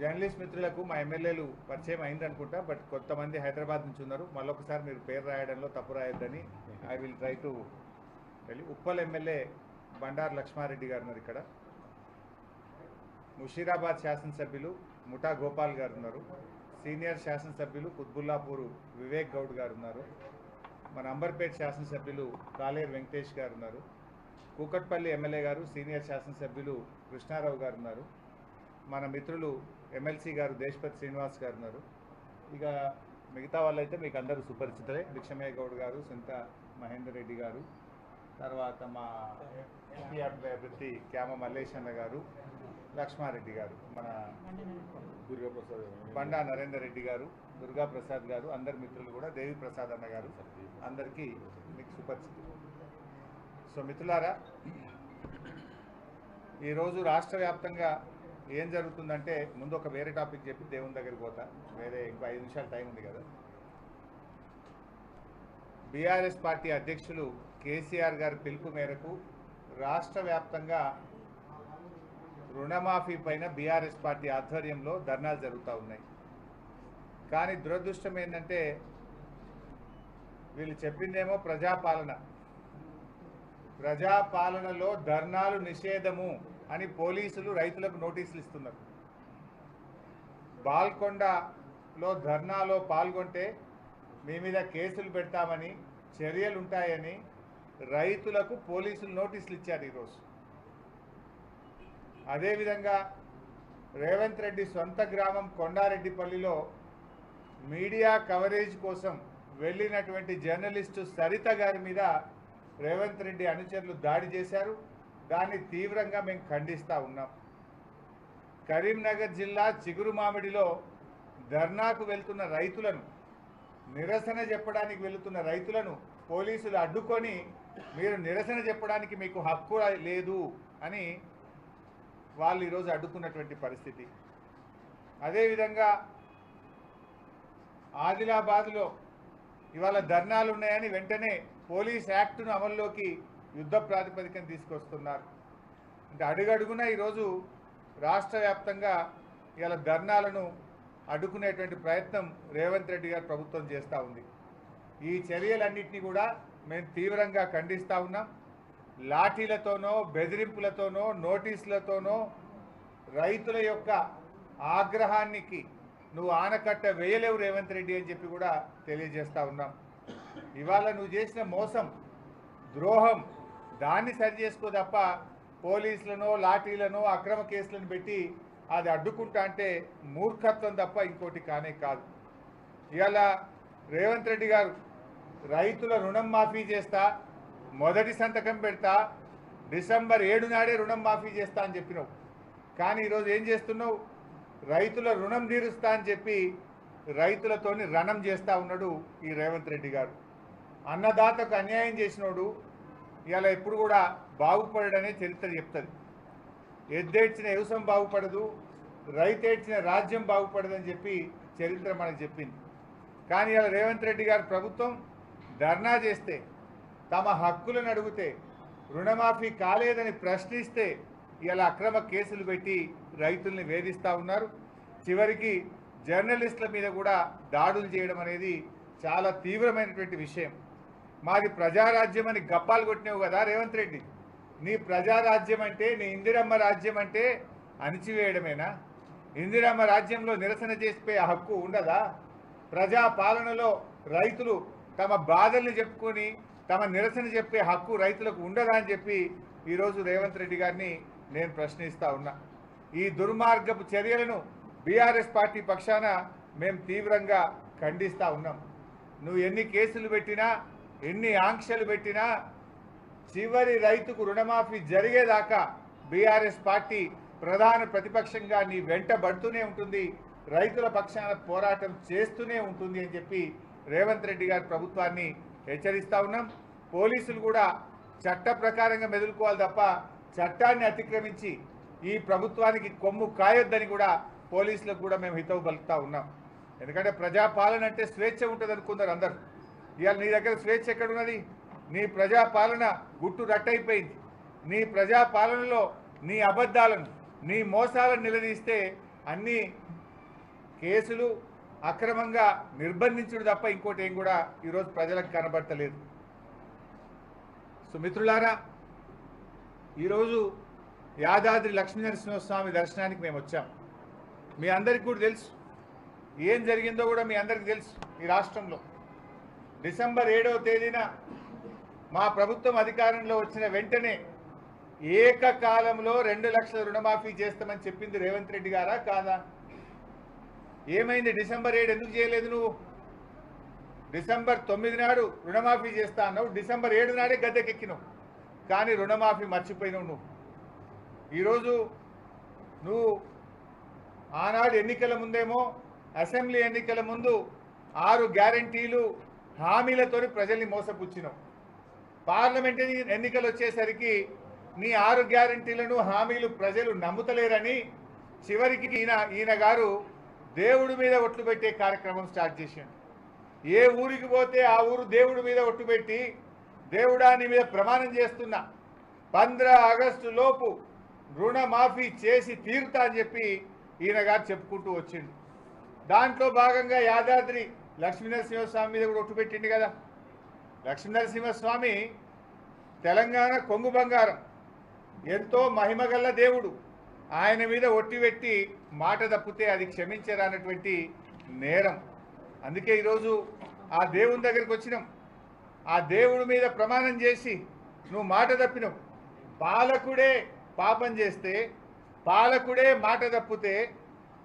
Journalist మిత్రులకు మా ఎమ్మెల్యేలు పరిచయం అయింది అనుకుంటా బట్ కొంతమంది హైదరాబాద్ నుంచి ఉన్నారు. మళ్ళొకసారి మీరు పేరు రాయడంలో తప్పు రాయొద్దని I will try to Uppal MLA Bandaru Laxma Reddy గారు ఉన్నారు ఇక్కడ. ముషీరాబాద్ శాసనసభ్యులు ముఠా గోపాల్ గారు ఉన్నారు. సీనియర్ శాసనసభ్యులు కుత్బుల్లాపూర్ వివేక్ గౌడ్ గారు ఉన్నారు. మన అంబర్పేట్ శాసనసభ్యులు కాలేరు వెంకటేష్ గారు ఉన్నారు. కూకట్పల్లి ఎమ్మెల్యే గారు సీనియర్ శాసనసభ్యులు కృష్ణారావు గారు ఉన్నారు. మన మిత్రులు ఎమ్మెల్సీ గారు దేశపతి శ్రీనివాస్ గారు ఉన్నారు. ఇక మిగతా వాళ్ళైతే మీకు అందరూ సుపరిచితులే. భిక్షమయ్య గౌడ్ గారు సునీత మహేందర్ రెడ్డి గారు తర్వాత మా ఎంపీ అభ్యర్థి క్యామ మల్లేశన్న గారు లక్ష్మారెడ్డి గారు మన బండా నరేందర్ రెడ్డి గారు దుర్గా ప్రసాద్ గారు అందరి మిత్రులు కూడా దేవి ప్రసాద్ అన్న గారు అందరికీ మీకు సుపరిచితులు. సో మిత్రులారా ఈరోజు రాష్ట్ర వ్యాప్తంగా ఏం జరుగుతుందంటే ముందు ఒక వేరే టాపిక్ చెప్పి దేవుని దగ్గరికి పోతా. వేరే ఇంకో ఐదు నిమిషాలు టైం ఉంది కదా. బీఆర్ఎస్ పార్టీ అధ్యక్షులు కేసీఆర్ గారి పిలుపు మేరకు రాష్ట్ర వ్యాప్తంగా రుణమాఫీ పైన బీఆర్ఎస్ పార్టీ ఆధ్వర్యంలో ధర్నాలు జరుగుతూ ఉన్నాయి. కానీ దురదృష్టం ఏంటంటే వీళ్ళు చెప్పిందేమో ప్రజాపాలన. ప్రజాపాలనలో ధర్నాలు నిషేధము అని పోలీసులు రైతులకు నోటీసులు ఇస్తున్నారు. బాల్కొండలో ధర్నాలో పాల్గొంటే మీ మీద కేసులు పెడతామని చర్యలు ఉంటాయని రైతులకు పోలీసులు నోటీసులు ఇచ్చారు ఈరోజు. అదేవిధంగా రేవంత్ రెడ్డి సొంత గ్రామం కొండారెడ్డిపల్లిలో మీడియా కవరేజ్ కోసం వెళ్ళినటువంటి జర్నలిస్టు సరిత గారి మీద రేవంత్ రెడ్డి అనుచరులు దాడి చేశారు. దాన్ని తీవ్రంగా మేము ఖండిస్తూ ఉన్నాం. కరీంనగర్ జిల్లా చిగురుమామిడిలో ధర్నాకు వెళ్తున్న రైతులను నిరసన చెప్పడానికి వెళుతున్న రైతులను పోలీసులు అడ్డుకొని మీరు నిరసన చెప్పడానికి మీకు హక్కు లేదు అని వాళ్ళు ఈరోజు అడ్డుకున్నటువంటి పరిస్థితి. అదేవిధంగా ఆదిలాబాద్లో ఇవాళ ధర్నాలు ఉన్నాయని వెంటనే పోలీస్ యాక్ట్ను అమల్లోకి యుద్ధ ప్రాతిపదికన తీసుకొస్తున్నారు. అంటే అడుగడుగున ఈరోజు రాష్ట్ర వ్యాప్తంగా ఇలా ధర్నాలను అడ్డుకునేటువంటి ప్రయత్నం రేవంత్ రెడ్డి గారు ప్రభుత్వం చేస్తూ ఉంది. ఈ చర్యలన్నింటినీ కూడా మేము తీవ్రంగా ఖండిస్తూ ఉన్నాం. లాఠీలతోనో బెదిరింపులతోనో నోటీసులతోనో రైతుల యొక్క ఆగ్రహానికి నువ్వు ఆనకట్ట వేయలేవు రేవంత్ రెడ్డి అని చెప్పి కూడా తెలియజేస్తూ ఉన్నాం. ఇవాళ నువ్వు చేసిన మోసం ద్రోహం దాన్ని సరి చేసుకో తప్ప పోలీసులను లాఠీలను అక్రమ కేసులను పెట్టి అది అడ్డుకుంటా అంటే మూర్ఖత్వం తప్ప ఇంకోటి కానే కాదు. ఇవాళ రేవంత్ రెడ్డి గారు రైతుల రుణం మాఫీ చేస్తా మొదటి సంతకం పెడతా డిసెంబర్ ఏడు నాడే రుణం మాఫీ చేస్తా అని చెప్పినావు. కానీ ఈరోజు ఏం చేస్తున్నావు? రైతుల రుణం తీరుస్తా అని చెప్పి రైతులతోని రణం చేస్తా ఉన్నాడు ఈ రేవంత్ రెడ్డి గారు. అన్నదాతకు అన్యాయం చేసినోడు ఇలా ఎప్పుడు కూడా బాగుపడడనే చరిత్ర చెప్తుంది. ఎద్దేడ్చిన వ్యవసాయం బాగుపడదు రైతేడ్చిన రాజ్యం బాగుపడదని చెప్పి చరిత్ర మనకు చెప్పింది. కానీ ఇలా రేవంత్ రెడ్డి గారు ప్రభుత్వం ధర్నా చేస్తే తమ హక్కులను అడిగితే రుణమాఫీ కాలేదని ప్రశ్నిస్తే ఇలా అక్రమ కేసులు పెట్టి రైతుల్ని వేధిస్తూ ఉన్నారు. చివరికి జర్నలిస్టుల మీద కూడా దాడులు చేయడం అనేది చాలా తీవ్రమైనటువంటి విషయం. మాది ప్రజారాజ్యం అని గప్పాలు కొట్టినావు కదా రేవంత్ రెడ్డి. నీ ప్రజారాజ్యం అంటే నీ ఇందిరమ్మ రాజ్యం అంటే అణిచివేయడమేనా? ఇందిరమ్మ రాజ్యంలో నిరసన చేసిపోయే హక్కు ఉండదా? ప్రజా పాలనలో రైతులు తమ బాధల్ని చెప్పుకొని తమ నిరసన చెప్పే హక్కు రైతులకు ఉండదా అని చెప్పి ఈరోజు రేవంత్ రెడ్డి గారిని నేను ప్రశ్నిస్తా ఉన్నా. ఈ దుర్మార్గపు చర్యలను బీఆర్ఎస్ పార్టీ పక్షాన మేము తీవ్రంగా ఖండిస్తా ఉన్నాం. నువ్వు ఎన్ని కేసులు పెట్టినా ఎన్ని ఆంక్షలు పెట్టినా చివరి రైతుకు రుణమాఫీ జరిగేదాకా బీఆర్ఎస్ పార్టీ ప్రధాన ప్రతిపక్షంగా నీ వెంట పడుతూనే ఉంటుంది. రైతుల పక్షాన పోరాటం చేస్తూనే ఉంటుంది అని చెప్పి రేవంత్ రెడ్డి గారి ప్రభుత్వాన్ని హెచ్చరిస్తూ ఉన్నాం. పోలీసులు కూడా చట్ట ప్రకారంగా మెదులుకోవాలి తప్ప చట్టాన్ని అతిక్రమించి ఈ ప్రభుత్వానికి కొమ్ము కాయొద్దని కూడా పోలీసులకు కూడా మేము హితవు పలుకుతూ ఉన్నాం. ఎందుకంటే ప్రజాపాలన అంటే స్వేచ్ఛ ఉంటుంది అనుకున్నారు అందరు. ఇవాళ నీ దగ్గర స్వేచ్ఛ ఎక్కడున్నది? నీ ప్రజాపాలన గుట్టు రట్టయిపోయింది. నీ ప్రజాపాలనలో నీ అబద్ధాలను నీ మోసాలను నిలదీస్తే అన్ని కేసులు అక్రమంగా నిర్బంధించుడు తప్ప ఇంకోటి ఏం కూడా ఈరోజు ప్రజలకు కనబడతలేదు. సో మిత్రులారా ఈరోజు యాదాద్రి లక్ష్మీనరసింహస్వామి దర్శనానికి మేము వచ్చాం. మీ అందరికీ కూడా తెలుసు. ఏం జరిగిందో కూడా మీ అందరికీ తెలుసు ఈ రాష్ట్రంలో. డిసెంబర్ ఏడవ తేదీన మా ప్రభుత్వం అధికారంలో వచ్చిన వెంటనే ఏకకాలంలో రెండు లక్షల రుణమాఫీ చేస్తామని చెప్పింది రేవంత్ రెడ్డి గారా కాదా? ఏమైంది? డిసెంబర్ ఏడు ఎందుకు చేయలేదు నువ్వు? డిసెంబర్ తొమ్మిది నాడు రుణమాఫీ చేస్తా అన్నావు. డిసెంబర్ ఏడు నాడే గద్దెకెక్కినావు. కానీ రుణమాఫీ మర్చిపోయినావు నువ్వు. ఈరోజు నువ్వు ఆనాడు ఎన్నికల ముందేమో అసెంబ్లీ ఎన్నికల ముందు ఆరు గ్యారంటీలు హామీలతోని ప్రజల్ని మోసపుచ్చినావు పార్లమెంట్ ఎన్నికలు వచ్చేసరికి నీ ఆరు గ్యారంటీలను హామీలు ప్రజలు నమ్ముతలేరని చివరికి ఈయన ఈయన గారు దేవుడి మీద ఒట్లు పెట్టే కార్యక్రమం స్టార్ట్ చేశాడు ఏ ఊరికి పోతే ఆ ఊరు దేవుడి మీద ఒట్టు పెట్టి దేవుడా మీద ప్రమాణం చేస్తున్నా పంద్ర ఆగస్టు లోపు రుణమాఫీ చేసి తీరుతా అని చెప్పి ఈయన గారు చెప్పుకుంటూ వచ్చిండు. దాంట్లో భాగంగా యాదాద్రి లక్ష్మీనరసింహస్వామి మీద కూడా ఒట్టు పెట్టిండు కదా. లక్ష్మీనరసింహస్వామి తెలంగాణ కొంగు బంగారం. ఎంతో మహిమగల్ల దేవుడు. ఆయన మీద ఒట్టి పెట్టి మాట తప్పితే అది క్షమించరానటువంటి నేరం. అందుకే ఈరోజు ఆ దేవుని దగ్గరికి వచ్చినాం. ఆ దేవుడి మీద ప్రమాణం చేసి నువ్వు మాట తప్పినావు. పాలకుడే పాపం చేస్తే పాలకుడే మాట తప్పితే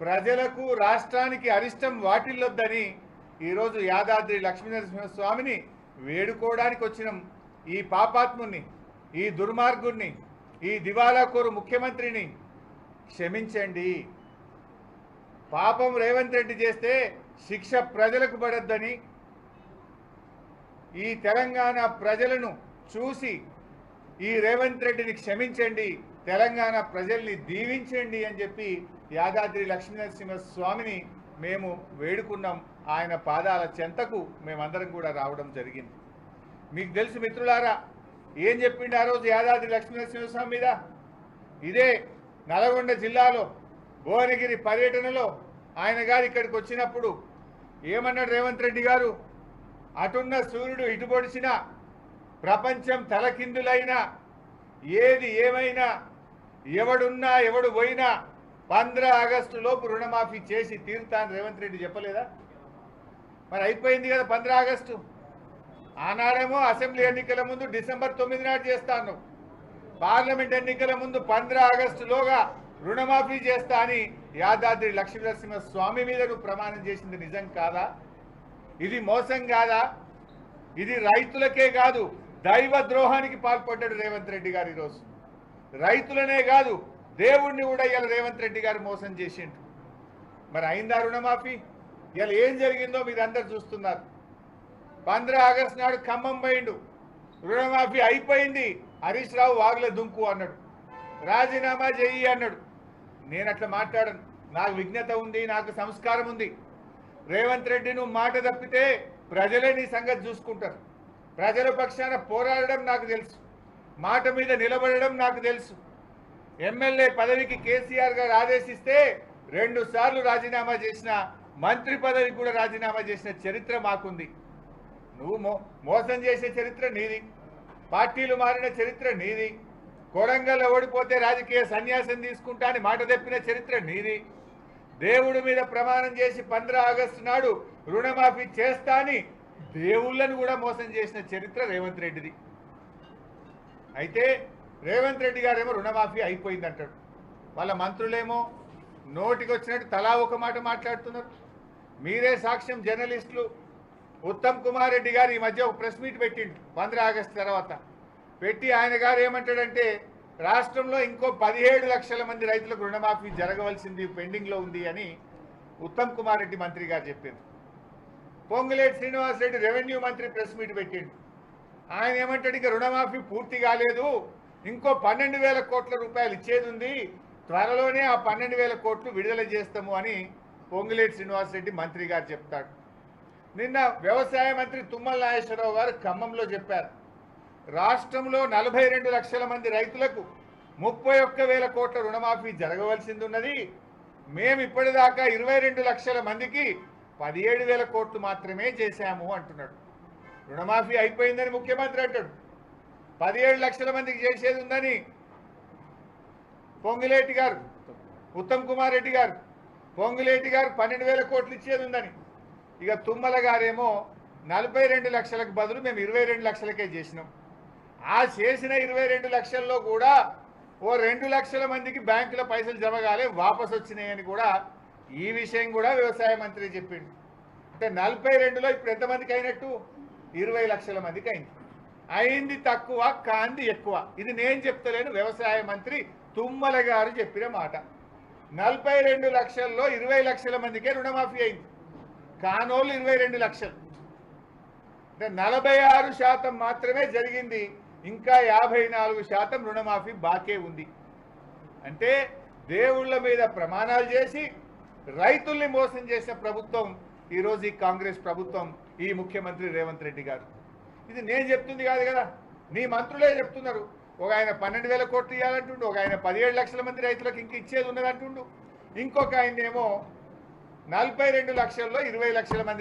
ప్రజలకు రాష్ట్రానికి అరిష్టం వాటిల్లొద్దని ఈరోజు యాదాద్రి లక్ష్మీనరసింహస్వామిని వేడుకోవడానికి వచ్చిన ఈ పాపాత్ముని ఈ దుర్మార్గుణ్ణి ఈ దివాలాకోరు ముఖ్యమంత్రిని క్షమించండి. పాపం రేవంత్ రెడ్డి చేస్తే శిక్ష ప్రజలకు పడద్దని ఈ తెలంగాణ ప్రజలను చూసి ఈ రేవంత్ రెడ్డిని క్షమించండి తెలంగాణ ప్రజల్ని దీవించండి అని చెప్పి యాదాద్రి లక్ష్మీనరసింహ స్వామిని మేము వేడుకున్నాం. ఆయన పాదాల చెంతకు మేమందరం కూడా రావడం జరిగింది. మీకు తెలుసు మిత్రులారా ఏం చెప్పిండు ఆ రోజు యాదాద్రి లక్ష్మీనరసింహస్వామి మీద? ఇదే నల్గొండ జిల్లాలో భువనగిరి పర్యటనలో ఆయన గారు ఇక్కడికి వచ్చినప్పుడు ఏమన్నాడు రేవంత్ రెడ్డి గారు? అటున్న సూర్యుడు ఇటుపొడిచిన ప్రపంచం తలకిందులైనా ఏది ఏమైనా ఎవడున్నా ఎవడు పోయినా పంద్ర ఆగస్టు లోపు రుణమాఫీ చేసి తీరుతాను రేవంత్ రెడ్డి చెప్పలేదా? మరి అయిపోయింది కదా పంద్ర ఆగస్టు. ఆనాడేమో అసెంబ్లీ ఎన్నికల ముందు డిసెంబర్ తొమ్మిది నాడు చేస్తాను. పార్లమెంట్ ఎన్నికల ముందు పంద్ర ఆగస్టులోగా రుణమాఫీ చేస్తా అని యాదాద్రి లక్ష్మీనరసింహ స్వామి మీద నువ్వు ప్రమాణం చేసింది నిజం కాదా? ఇది మోసం కాదా? ఇది రైతులకే కాదు దైవ ద్రోహానికి పాల్పడ్డాడు రేవంత్ రెడ్డి గారు ఈరోజు. రైతులనే కాదు దేవుణ్ణి కూడా ఇవాళ రేవంత్ రెడ్డి గారు మోసం చేసిండు. మరి అయిందా రుణమాఫీ? ఇలా ఏం జరిగిందో మీరు అందరు చూస్తున్నారు. పంద్ర ఆగస్టు నాడు ఖమ్మం పోయిండు. రుణమాఫీ అయిపోయింది. హరీష్ రావు వాగుల దుంకు అన్నాడు. రాజీనామా చెయ్యి అన్నాడు. నేను అట్లా మాట్లాడను. నాకు విజ్ఞత ఉంది నాకు సంస్కారం ఉంది. రేవంత్ రెడ్డి నువ్వు మాట తప్పితే ప్రజలే నీ సంగతి చూసుకుంటారు. ప్రజల పక్షాన పోరాడడం నాకు తెలుసు. మాట మీద నిలబడడం నాకు తెలుసు. ఎమ్మెల్యే పదవికి కేసీఆర్ గారు ఆదేశిస్తే రెండు సార్లు రాజీనామా చేసిన మంత్రి పదవికి కూడా రాజీనామా చేసిన చరిత్ర మాకుంది. నువ్వు మో మోసం చేసే చరిత్ర నీది. పార్టీలు మారిన చరిత్ర నీది. కొడంగల్ ఓడిపోతే రాజకీయ సన్యాసం తీసుకుంటా అని మాట తెప్పిన చరిత్ర నీది. దేవుడి మీద ప్రమాణం చేసి పంద్ర ఆగస్టు నాడు రుణమాఫీ చేస్తా అని దేవుళ్ళను కూడా మోసం చేసిన చరిత్ర రేవంత్ రెడ్డిది. అయితే రేవంత్ రెడ్డి గారేమో రుణమాఫీ అయిపోయింది అంటాడు వాళ్ళ మంత్రులేమో నోటికి వచ్చినట్టు తలా ఒక మాట మాట్లాడుతున్నారు. మీరే సాక్ష్యం జర్నలిస్టులు. ఉత్తమ్ కుమార్ రెడ్డి గారు ఈ మధ్య ఒక ప్రెస్ మీట్ పెట్టిండు పంద్ర ఆగస్టు తర్వాత. పెట్టి ఆయన గారు ఏమంటాడంటే రాష్ట్రంలో ఇంకో పదిహేడు లక్షల మంది రైతులకు రుణమాఫీ జరగవలసింది పెండింగ్లో ఉంది అని ఉత్తమ్ కుమార్ రెడ్డి మంత్రి గారు చెప్పారు. పొంగులేటి శ్రీనివాస్ రెడ్డి రెవెన్యూ మంత్రి ప్రెస్ మీట్ పెట్టిండు. ఆయన ఏమంటాడు ఇంకా రుణమాఫీ పూర్తి కాలేదు ఇంకో పన్నెండు వేల కోట్ల రూపాయలు ఇచ్చేది ఉంది త్వరలోనే ఆ పన్నెండు వేల కోట్లు విడుదల చేస్తాము అని పొంగులేటి శ్రీనివాస్ రెడ్డి మంత్రి గారు చెప్తాడు. నిన్న వ్యవసాయ మంత్రి తుమ్మల నాగేశ్వరరావు గారు ఖమ్మంలో చెప్పారు. రాష్ట్రంలో నలభై రెండు లక్షల మంది రైతులకు ముప్పై ఒక్క వేల కోట్ల రుణమాఫీ జరగవలసింది ఉన్నది మేము ఇప్పటిదాకా ఇరవై రెండు లక్షల మందికి పదిహేడు వేల కోట్లు మాత్రమే చేశాము అంటున్నాడు. రుణమాఫీ అయిపోయిందని ముఖ్యమంత్రి అంటాడు. పదిహేడు లక్షల మందికి చేసేది ఉందని పొంగిలేటి గారు ఉత్తమ్ కుమార్ రెడ్డి గారు పొంగులేటి గారు పన్నెండు వేల కోట్లు ఇచ్చేది ఉందని. ఇక తుమ్మల గారేమో నలభై రెండు లక్షలకు బదులు మేము ఇరవై రెండు లక్షలకే చేసినాం. ఆ చేసిన ఇరవై రెండు లక్షల్లో కూడా ఓ రెండు లక్షల మందికి బ్యాంకులో పైసలు జమ కాలే వాపసు వచ్చినాయని కూడా ఈ విషయం కూడా వ్యవసాయ మంత్రి చెప్పిండు. అంటే నలభై రెండులో ఇప్పుడు ఎంతమందికి అయినట్టు? ఇరవై లక్షల మందికి అయింది. అయింది తక్కువ కాంది ఎక్కువ. ఇది నేను చెప్తలేను వ్యవసాయ మంత్రి తుమ్మల గారు చెప్పిన మాట. నలభై రెండు లక్షల్లో ఇరవై లక్షల మందికే రుణమాఫీ అయింది. కానోళ్ళు ఇరవై రెండు లక్షలు. అంటే నలభై ఆరు శాతం మాత్రమే జరిగింది. ఇంకా యాభై నాలుగు శాతం రుణమాఫీ బాకే ఉంది. అంటే దేవుళ్ళ మీద ప్రమాణాలు చేసి రైతుల్ని మోసం చేసిన ప్రభుత్వం ఈరోజు ఈ కాంగ్రెస్ ప్రభుత్వం ఈ ముఖ్యమంత్రి రేవంత్ రెడ్డి గారు. ఇది నేను చెప్తుంది కాదు కదా. నీ మంత్రులే చెప్తున్నారు. ఒక ఆయన పన్నెండు వేల కోట్లు ఇవ్వాలంటుండు ఒక ఆయన పదిహేడు లక్షల మంది రైతులకు ఇంక ఇచ్చేది ఉన్నదంటుండు. ఇంకొక ఆయన ఏమో నలభై రెండు లక్షల్లో ఇరవై లక్షల మందికి